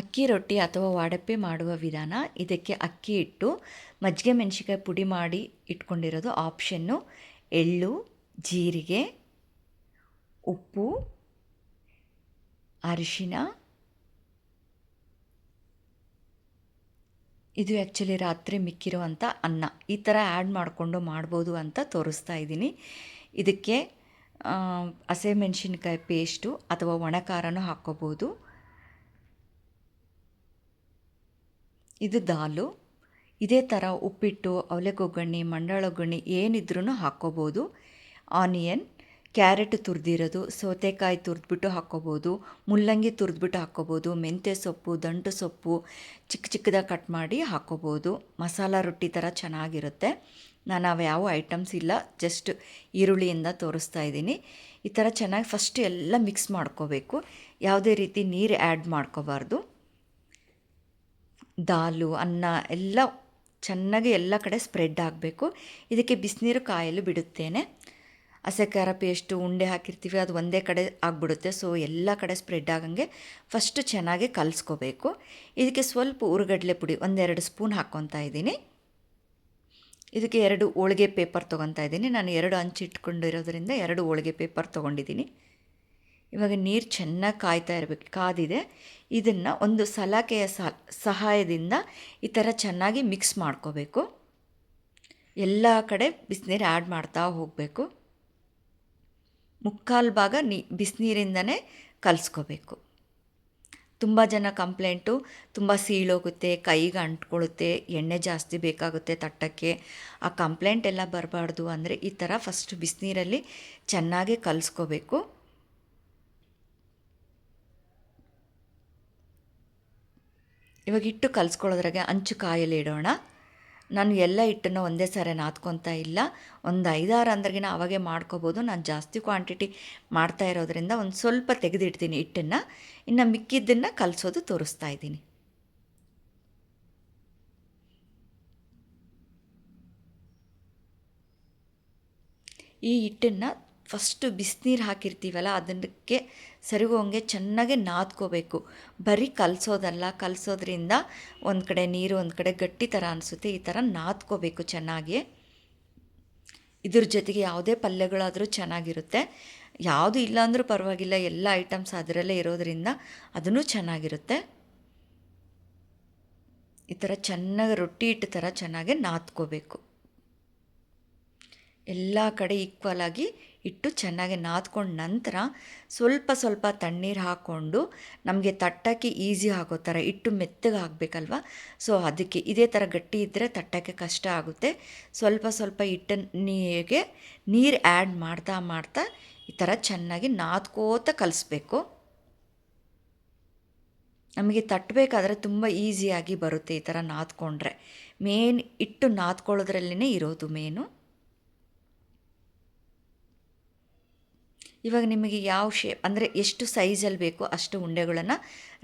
ಅಕ್ಕಿ ರೊಟ್ಟಿ ಅಥವಾ ವಾಡಪ್ಪೆ ಮಾಡುವ ವಿಧಾನ ಇದಕ್ಕೆ ಅಕ್ಕಿ ಇಟ್ಟು ಮಜ್ಜಿಗೆ ಮೆಣಸಿಕಾಯಿ ಪುಡಿ ಮಾಡಿ ಇಟ್ಕೊಂಡಿರೋದು ಆಪ್ಷನ್ನು ಎಳ್ಳು, ಜೀರಿಗೆ, ಉಪ್ಪು, ಅರಿಶಿನ. ಇದು ಆ್ಯಕ್ಚುಲಿ ರಾತ್ರಿ ಮಿಕ್ಕಿರುವಂಥ ಅನ್ನ. ಈ ಥರ ಆ್ಯಡ್ ಮಾಡಿಕೊಂಡು ಮಾಡ್ಬೋದು ಅಂತ ತೋರಿಸ್ತಾ ಇದ್ದೀನಿ. ಇದಕ್ಕೆ ಹಸಿಮೆಣ್ಸಿನ್ಕಾಯಿ ಪೇಸ್ಟು ಅಥವಾ ಒಣ ಖಾರನೂ ಹಾಕ್ಕೋಬೋದು. ಇದು ದಾಲು. ಇದೇ ಥರ ಉಪ್ಪಿಟ್ಟು ಅವಲೆಕೊಗ್ಗಣ್ಣಿ ಮಂಡಾಳೊಗ್ಗಣ್ಣಿ ಏನಿದ್ರೂ ಹಾಕ್ಕೋಬೋದು. ಆನಿಯನ್, ಕ್ಯಾರೆಟ್ ತುರಿದಿರೋದು, ಸೌತೆಕಾಯಿ ತುರಿದ್ಬಿಟ್ಟು ಹಾಕ್ಕೋಬೋದು, ಮುಲ್ಲಂಗಿ ತುರಿದ್ಬಿಟ್ಟು ಹಾಕ್ಕೋಬೋದು, ಮೆಂತ್ಯ ಸೊಪ್ಪು ದಂಟು ಸೊಪ್ಪು ಚಿಕ್ಕ ಚಿಕ್ಕದಾಗಿ ಕಟ್ ಮಾಡಿ ಹಾಕ್ಕೋಬೋದು. ಮಸಾಲ ರೊಟ್ಟಿ ಥರ ಚೆನ್ನಾಗಿರುತ್ತೆ. ನಾನು ಅವು ಯಾವ ಐಟಮ್ಸ್ ಇಲ್ಲ, ಜಸ್ಟ್ ಈರುಳ್ಳಿಯಿಂದ ತೋರಿಸ್ತಾ ಇದ್ದೀನಿ. ಈ ಥರ ಚೆನ್ನಾಗಿ ಫಸ್ಟ್ ಎಲ್ಲ ಮಿಕ್ಸ್ ಮಾಡ್ಕೋಬೇಕು. ಯಾವುದೇ ರೀತಿ ನೀರು ಆ್ಯಡ್ ಮಾಡ್ಕೋಬಾರ್ದು. ದಾಲು, ಅನ್ನ ಎಲ್ಲ ಚೆನ್ನಾಗಿ ಎಲ್ಲ ಕಡೆ ಸ್ಪ್ರೆಡ್ ಆಗಬೇಕು. ಇದಕ್ಕೆ ಬಿಸಿನೀರು ಕಾಯಲು ಬಿಡುತ್ತೇನೆ. ಹಸೆ, ಖಾರ ಪೇಸ್ಟು ಉಂಡೆ ಹಾಕಿರ್ತೀವಿ, ಅದು ಒಂದೇ ಕಡೆ ಆಗಿಬಿಡುತ್ತೆ. ಸೊ ಎಲ್ಲ ಕಡೆ ಸ್ಪ್ರೆಡ್ ಆಗಂಗೆ ಫಸ್ಟು ಚೆನ್ನಾಗಿ ಕಲಿಸ್ಕೋಬೇಕು. ಇದಕ್ಕೆ ಸ್ವಲ್ಪ ಉರುಗಡ್ಲೆ ಪುಡಿ ಒಂದೆರಡು ಸ್ಪೂನ್ ಹಾಕ್ಕೊತಾ ಇದ್ದೀನಿ. ಇದಕ್ಕೆ ಎರಡು ಹೋಳಿಗೆ ಪೇಪರ್ ತೊಗೊತಾ ಇದ್ದೀನಿ. ನಾನು ಎರಡು ಅಂಚಿಟ್ಕೊಂಡಿರೋದ್ರಿಂದ ಎರಡು ಹೋಳಿಗೆ ಪೇಪರ್ ತೊಗೊಂಡಿದ್ದೀನಿ. ಇವಾಗ ನೀರು ಚೆನ್ನಾಗಿ ಕಾಯ್ತಾ ಇರಬೇಕು, ಕಾದಿದೆ. ಇದನ್ನು ಒಂದು ಸಲಾಕೆಯ ಸಹಾಯದಿಂದ ಈ ಥರ ಚೆನ್ನಾಗಿ ಮಿಕ್ಸ್ ಮಾಡ್ಕೋಬೇಕು. ಎಲ್ಲ ಕಡೆ ಬಿಸಿನೀರು ಆ್ಯಡ್ ಮಾಡ್ತಾ ಹೋಗಬೇಕು. ಮುಕ್ಕಾಲು ಭಾಗ ನೀ, ಬಿಸಿನೀರಿಂದನೇ ಕಲಿಸ್ಕೋಬೇಕು. ತುಂಬ ಜನ ಕಂಪ್ಲೇಂಟು, ತುಂಬ ಸೀಳೋಗುತ್ತೆ, ಕೈಗೆ ಅಂಟ್ಕೊಳ್ಳುತ್ತೆ ಎಣ್ಣೆ ಜಾಸ್ತಿ ಬೇಕಾಗುತ್ತೆ ತಟ್ಟಕ್ಕೆ. ಆ ಕಂಪ್ಲೇಂಟ್ ಎಲ್ಲ ಬರಬಾರ್ದು ಅಂದರೆ ಈ ಥರ ಫಸ್ಟ್ ಬಿಸಿನೀರಲ್ಲಿ ಚೆನ್ನಾಗಿ ಕಲಿಸ್ಕೋಬೇಕು. ಇವಾಗ ಹಿಟ್ಟು ಕಲಿಸ್ಕೊಳ್ಳೋದ್ರಾಗೆ ಅಂಚು ಕಾಯಲ್ಲಿ ಇಡೋಣ. ನಾನು ಎಲ್ಲ ಹಿಟ್ಟನ್ನು ಒಂದೇ ಸಾರಿ ನಾದ್ಕೊತಾ ಇಲ್ಲ. ಒಂದು ಐದಾರು ಅಂದ್ರಗಿನ ಅವಾಗೆ ಮಾಡ್ಕೋಬೋದು. ನಾನು ಜಾಸ್ತಿ ಕ್ವಾಂಟಿಟಿ ಮಾಡ್ತಾ ಇರೋದ್ರಿಂದ ಒಂದು ಸ್ವಲ್ಪ ತೆಗೆದಿಡ್ತೀನಿ ಹಿಟ್ಟನ್ನು. ಇನ್ನು ಮಿಕ್ಕಿದ್ದನ್ನು ಕಲಿಸೋದು ತೋರಿಸ್ತಾ ಇದ್ದೀನಿ. ಈ ಹಿಟ್ಟನ್ನು ಫಸ್ಟು ಬಿಸಿನೀರು ಹಾಕಿರ್ತೀವಲ್ಲ, ಅದಕ್ಕೆ ಸರಿಗೋಂಗೆ ಚೆನ್ನಾಗಿ ನಾದ್ಕೋಬೇಕು. ಬರೀ ಕಲಸೋದಲ್ಲ, ಕಲಸೋದ್ರಿಂದ ಒಂದು ಕಡೆ ನೀರು ಒಂದು ಕಡೆ ಗಟ್ಟಿ ಥರ ಅನಿಸುತ್ತೆ, ಈ ಥರ ನಾದ್ಕೋಬೇಕು ಚೆನ್ನಾಗಿ. ಇದ್ರ ಜೊತೆಗೆ ಯಾವುದೇ ಪಲ್ಯಗಳಾದರೂ ಚೆನ್ನಾಗಿರುತ್ತೆ. ಯಾವುದು ಇಲ್ಲ ಅಂದರೂ ಪರವಾಗಿಲ್ಲ, ಎಲ್ಲ ಐಟಮ್ಸ್ ಅದರಲ್ಲೇ ಇರೋದರಿಂದ ಅದೂ ಚೆನ್ನಾಗಿರುತ್ತೆ. ಈ ಥರ ಚೆನ್ನಾಗಿ ರೊಟ್ಟಿ ಹಿಟ್ಟು ಥರ ಚೆನ್ನಾಗಿ ನಾದ್ಕೋಬೇಕು. ಎಲ್ಲ ಕಡೆ ಈಕ್ವಲ್ ಆಗಿ ಇಟ್ಟು ಚೆನ್ನಾಗಿ ನಾದ್ಕೊಂಡ ನಂತರ ಸ್ವಲ್ಪ ಸ್ವಲ್ಪ ತಣ್ಣೀರು ಹಾಕ್ಕೊಂಡು ನಮಗೆ ತಟ್ಟಕ್ಕೆ ಈಸಿ ಆಗೋ ಥರ ಇಟ್ಟು ಮೆತ್ತಗೆ ಹಾಕಬೇಕಲ್ವ ಸೊ ಅದಕ್ಕೆ ಇದೇ ಥರ ಗಟ್ಟಿ ಇದ್ದರೆ ತಟ್ಟಕ್ಕೆ ಕಷ್ಟ ಆಗುತ್ತೆ. ಸ್ವಲ್ಪ ಸ್ವಲ್ಪ ಹಿಟ್ಟು ನೀರಿಗೆ ನೀರು ಆ್ಯಡ್ ಮಾಡ್ತಾ ಮಾಡ್ತಾ ಈ ಥರ ಚೆನ್ನಾಗಿ ನಾದ್ಕೋತ ಕಲಿಸ್ಬೇಕು. ನಮಗೆ ತಟ್ಟಬೇಕಾದ್ರೆ ತುಂಬ ಈಸಿಯಾಗಿ ಬರುತ್ತೆ ಈ ಥರ ನಾದ್ಕೊಂಡ್ರೆ. ಮೇನ್ ಇಟ್ಟು ನಾದ್ಕೊಳ್ಳೋದ್ರಲ್ಲಿನೇ ಇರೋದು ಮೇನು ಇವಾಗ ನಿಮಗೆ ಯಾವ ಶೇಪ್ ಅಂದರೆ ಎಷ್ಟು ಸೈಜಲ್ಲಿ ಬೇಕೋ ಅಷ್ಟು ಉಂಡೆಗಳನ್ನು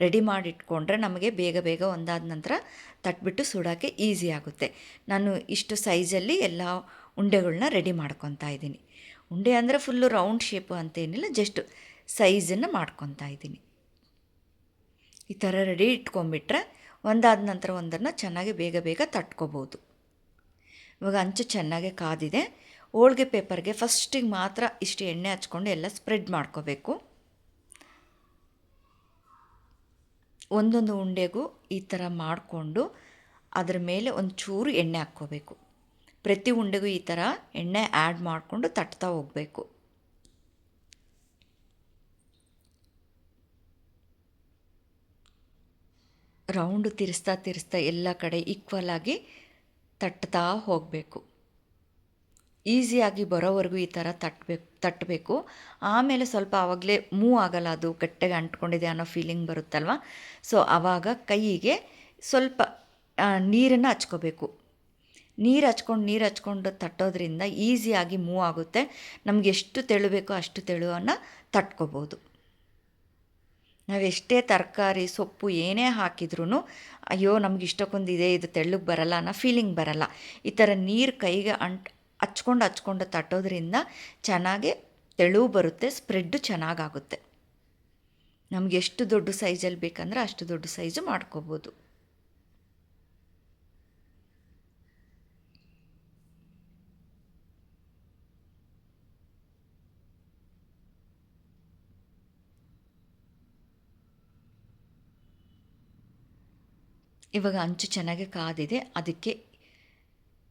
ರೆಡಿ ಮಾಡಿಟ್ಕೊಂಡ್ರೆ ನಮಗೆ ಬೇಗ ಬೇಗ ಒಂದಾದ ನಂತರ ತಟ್ಬಿಟ್ಟು ಸುಡೋಕ್ಕೆ ಈಸಿ ಆಗುತ್ತೆ. ನಾನು ಇಷ್ಟು ಸೈಜಲ್ಲಿ ಎಲ್ಲ ಉಂಡೆಗಳನ್ನ ರೆಡಿ ಮಾಡ್ಕೊತಾ ಇದ್ದೀನಿ. ಉಂಡೆ ಅಂದರೆ ಫುಲ್ಲು ರೌಂಡ್ ಶೇಪು ಅಂತೇನಿಲ್ಲ ಜಸ್ಟ್ ಸೈಜನ್ನು ಮಾಡ್ಕೊತಾ ಇದ್ದೀನಿ. ಈ ಥರ ರೆಡಿ ಇಟ್ಕೊಂಡ್ಬಿಟ್ರೆ ಒಂದಾದ ನಂತರ ಒಂದನ್ನು ಚೆನ್ನಾಗಿ ಬೇಗ ಬೇಗ ತಟ್ಕೋಬೋದು. ಇವಾಗ ಅಂಚು ಚೆನ್ನಾಗೆ ಕಾದಿದೆ. ಹೋಳ್ಗೆ ಪೇಪರ್ಗೆ ಫಸ್ಟಿಗೆ ಮಾತ್ರ ಇಷ್ಟು ಎಣ್ಣೆ ಹಚ್ಕೊಂಡು ಎಲ್ಲ ಸ್ಪ್ರೆಡ್ ಮಾಡ್ಕೋಬೇಕು. ಒಂದೊಂದು ಉಂಡೆಗೂ ಈ ಥರ ಮಾಡಿಕೊಂಡು ಅದರ ಮೇಲೆ ಒಂದು ಚೂರು ಎಣ್ಣೆ ಹಾಕ್ಕೋಬೇಕು. ಪ್ರತಿ ಉಂಡೆಗೂ ಈ ಥರ ಎಣ್ಣೆ ಆ್ಯಡ್ ಮಾಡಿಕೊಂಡು ತಟ್ತಾ ಹೋಗಬೇಕು. ರೌಂಡು ತಿರ್ಸ್ತಾ ತಿರ್ಸ್ತಾ ಎಲ್ಲ ಕಡೆ ಈಕ್ವಲ್ ಆಗಿ ತಟ್ತಾ ಹೋಗಬೇಕು. ಈಸಿಯಾಗಿ ಬರೋವರೆಗೂ ಈ ಥರ ತಟ್ಟಬೇಕು ತಟ್ಟಬೇಕು. ಆಮೇಲೆ ಸ್ವಲ್ಪ ಆವಾಗಲೇ ಮೂವ್ ಆಗಲ್ಲ ಅದು ಗಟ್ಟಿಗೆ ಅಂಟ್ಕೊಂಡಿದೆ ಅನ್ನೋ ಫೀಲಿಂಗ್ ಬರುತ್ತಲ್ವ? ಸೊ ಆವಾಗ ಕೈಗೆ ಸ್ವಲ್ಪ ನೀರನ್ನು ಹಚ್ಕೋಬೇಕು. ನೀರು ಹಚ್ಕೊಂಡು ನೀರು ಹಚ್ಕೊಂಡು ತಟ್ಟೋದ್ರಿಂದ ಈಸಿಯಾಗಿ ಮೂವ್ ಆಗುತ್ತೆ. ನಮ್ಗೆ ಎಷ್ಟು ತೆಳು ಬೇಕೋ ಅಷ್ಟು ತೆಳುವನ್ನು ತಟ್ಕೋಬೋದು. ನಾವೆಷ್ಟೇ ತರಕಾರಿ, ಸೊಪ್ಪು ಏನೇ ಹಾಕಿದ್ರೂ ಅಯ್ಯೋ, ನಮ್ಗೆ ಇಷ್ಟಕ್ಕೊಂದಿದೆ, ಇದು ತೆಳ್ಳಗೆ ಬರಲ್ಲ ಅನ್ನೋ ಫೀಲಿಂಗ್ ಬರಲ್ಲ. ಈ ಥರ ನೀರು ಕೈಗೆ ಅಂಟ್ ಹಚ್ಕೊಂಡು ಹಚ್ಕೊಂಡು ತಟ್ಟೋದ್ರಿಂದ ಚೆನ್ನಾಗಿ ತೆಳು ಬರುತ್ತೆ ಸ್ಪ್ರೆಡ್ಡು ಚೆನ್ನಾಗಾಗುತ್ತೆ. ನಮ್ಗೆ ಎಷ್ಟು ದೊಡ್ಡ ಸೈಜಲ್ಲಿ ಬೇಕಂದ್ರೆ ಅಷ್ಟು ದೊಡ್ಡ ಸೈಜು ಮಾಡ್ಕೋಬೋದು. ಇವಾಗ ಅಂಚು ಚೆನ್ನಾಗಿ ಕಾದಿದೆ, ಅದಕ್ಕೆ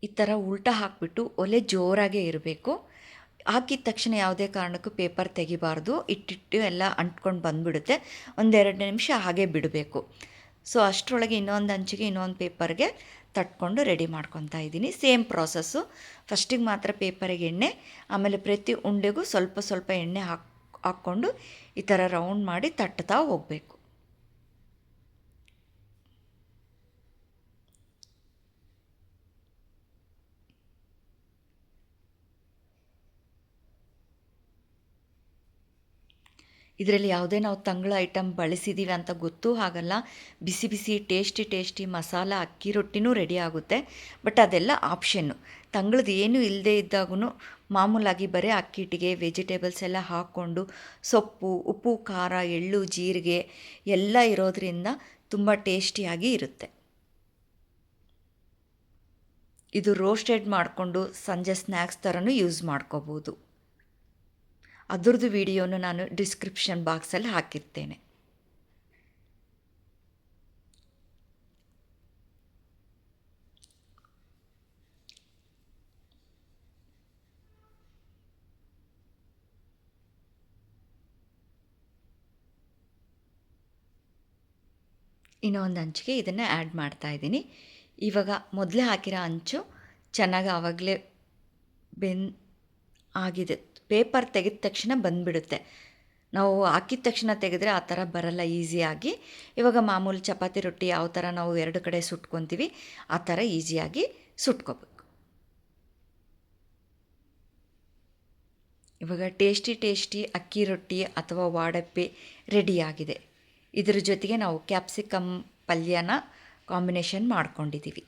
ಈ ಥರ ಉಲ್ಟಾ ಹಾಕಿಬಿಟ್ಟು ಒಲೆ ಜೋರಾಗೇ ಇರಬೇಕು. ಹಾಕಿದ ತಕ್ಷಣ ಯಾವುದೇ ಕಾರಣಕ್ಕೂ ಪೇಪರ್ ತೆಗಿಬಾರ್ದು. ಇಟ್ಟಿಟ್ಟು ಎಲ್ಲ ಅಂಟ್ಕೊಂಡು ಬಂದುಬಿಡುತ್ತೆ. ಒಂದೆರಡು ನಿಮಿಷ ಹಾಗೆ ಬಿಡಬೇಕು. ಸೊ ಅಷ್ಟರೊಳಗೆ ಇನ್ನೊಂದು ಅಂಚಿಗೆ ಇನ್ನೊಂದು ಪೇಪರ್ಗೆ ತಟ್ಕೊಂಡು ರೆಡಿ ಮಾಡ್ಕೊತಾ ಇದ್ದೀನಿ. ಸೇಮ್ ಪ್ರಾಸೆಸ್ಸು ಫಸ್ಟಿಗೆ ಮಾತ್ರ ಪೇಪರಿಗೆ ಎಣ್ಣೆ, ಆಮೇಲೆ ಪ್ರತಿ ಉಂಡೆಗೂ ಸ್ವಲ್ಪ ಸ್ವಲ್ಪ ಎಣ್ಣೆ ಹಾಕ್, ಹಾಕ್ಕೊಂಡು ಈ ಥರ ರೌಂಡ್ ಮಾಡಿ ತಟ್ತಾ ಹೋಗಬೇಕು. ಇದರಲ್ಲಿ ಯಾವುದೇ ನಾವು ತಂಗಳ ಐಟಮ್ ಬಳಸಿದ್ದೀವಿ ಅಂತ ಗೊತ್ತೂ ಆಗಲ್ಲ. ಬಿಸಿ ಬಿಸಿ ಟೇಸ್ಟಿ ಟೇಸ್ಟಿ ಮಸಾಲ, ಅಕ್ಕಿ ರೊಟ್ಟಿನೂ ರೆಡಿ ಆಗುತ್ತೆ. ಬಟ್ ಅದೆಲ್ಲ ಆಪ್ಷನ್ನು. ತಂಗಳದ್ದು ಏನೂ ಇಲ್ಲದೇ ಇದ್ದಾಗೂ ಮಾಮೂಲಾಗಿ ಬರೀ ಅಕ್ಕಿಟ್ಟಿಗೆ ವೆಜಿಟೇಬಲ್ಸ್ ಎಲ್ಲ ಹಾಕ್ಕೊಂಡು ಸೊಪ್ಪು, ಉಪ್ಪು, ಖಾರ, ಎಳ್ಳು, ಜೀರಿಗೆ ಎಲ್ಲ ಇರೋದರಿಂದ ತುಂಬ ಟೇಸ್ಟಿಯಾಗಿ ಇರುತ್ತೆ. ಇದು ರೋಸ್ಟೆಡ್ ಮಾಡಿಕೊಂಡು ಸಂಜೆ ಸ್ನ್ಯಾಕ್ಸ್ ಥರನೂ ಯೂಸ್ ಮಾಡ್ಕೋಬೋದು. ಅದರದ್ದು ವಿಡಿಯೋನು ನಾನು ಡಿಸ್ಕ್ರಿಪ್ಷನ್ ಬಾಕ್ಸಲ್ಲಿ ಹಾಕಿರ್ತೇನೆ. ಇನ್ನೊಂದು ಅಂಚಿಗೆ ಇದನ್ನು ಆ್ಯಡ್ ಮಾಡ್ತಾ ಇದ್ದೀನಿ. ಇವಾಗ ಮೊದಲೇ ಹಾಕಿರೋ ಅಂಚು ಚೆನ್ನಾಗಿ ಆವಾಗಲೇ ಬೆನ್ ಆಗಿದೆ. ಪೇಪರ್ ತೆಗೆದ ತಕ್ಷಣ ಬಂದುಬಿಡುತ್ತೆ. ನಾವು ಹಾಕಿದ ತಕ್ಷಣ ತೆಗೆದ್ರೆ ಆ ಥರ ಬರಲ್ಲ ಈಸಿಯಾಗಿ ಇವಾಗ ಮಾಮೂಲಿ ಚಪಾತಿ, ರೊಟ್ಟಿ ಯಾವ ಥರ ನಾವು ಎರಡು ಕಡೆ ಸುಟ್ಕೊತೀವಿ, ಆ ಥರ ಈಸಿಯಾಗಿ ಸುಟ್ಕೋಬೇಕು. ಇವಾಗ ಟೇಸ್ಟಿ ಟೇಸ್ಟಿ ಅಕ್ಕಿ ರೊಟ್ಟಿ ಅಥವಾ ವಾಡಪ್ಪಿ ರೆಡಿಯಾಗಿದೆ ಇದರ ಜೊತೆಗೆ ನಾವು ಕ್ಯಾಪ್ಸಿಕಮ್ ಪಲ್ಯನ ಕಾಂಬಿನೇಷನ್ ಮಾಡ್ಕೊಂಡಿದ್ದೀವಿ